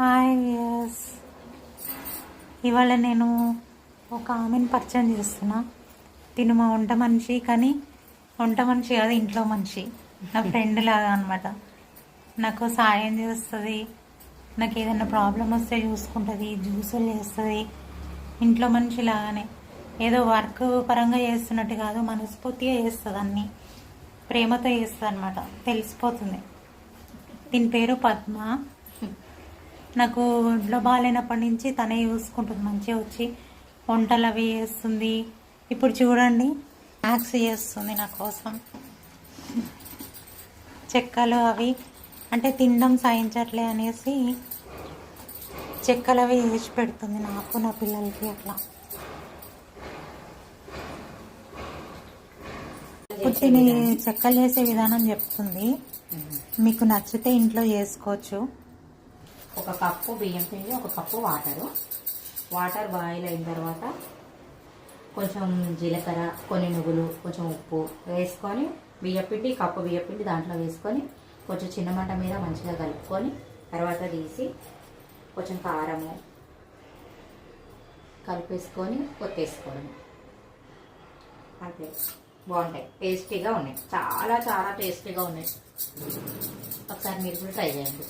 Hi yes ఇవాళ నేను ఒక ఆమెను పరిచయం చేస్తున్నా. తిను మా వంట మనిషి కానీ వంట మనిషి కాదు ఇంట్లో మనిషి. నా ఫ్రెండ్ లాగా అనమాట నాకు సాయం చేస్తుంది. నాకు ఏదైనా ప్రాబ్లం వస్తే చూసుకుంటుంది జ్యూసులు చేస్తుంది. ఇంట్లో మనిషి లాగానే. ఏదో వర్క్ పరంగా చేస్తున్నట్టు కాదు మనస్ఫూర్తిగా చేస్తుంది అన్నీ. ప్రేమతో చేస్తుంది అనమాట తెలిసిపోతుంది. దీని పేరు పద్మ. నాకు ఒంట్లో బాగాలేనప్పటి నుంచి తనే చూసుకుంటుంది మంచిగా వచ్చి వంటలు అవి చేస్తుంది. ఇప్పుడు చూడండి స్నాక్స్ చేస్తుంది నా కోసం. చెక్కలు అవి అంటే తినడం సాయించట్లే అనేసి చెక్కలు అవి చేసి పెడుతుంది నాకు నా పిల్లలకి అట్లా. ఇప్పుడు తిని చెక్కలు చేసే విధానం చెప్తుంది. మీకు నచ్చితే ఇంట్లో చేసుకోవచ్చు. ఒక కప్పు బియ్యం పిండి ఒక కప్పు వాటరు. వాటర్ బాయిల్ అయిన తర్వాత కొంచెం జీలకర్ర కొన్ని నువ్వులు కొంచెం ఉప్పు వేసుకొని బియ్యపిండి కప్పు బియ్యపిండి దాంట్లో వేసుకొని కొంచెం చిన్న మంట మీద మంచిగా కలుపుకొని తర్వాత తీసి కొంచెం కారము కలిపేసుకొని కొత్తేసుకోవడం అంతే. బాగుంటాయి. టేస్టీగా ఉన్నాయి. చాలా చాలా టేస్టీగా ఉన్నాయి. ఒకసారి మీరు కూడా ట్రై చేయండి.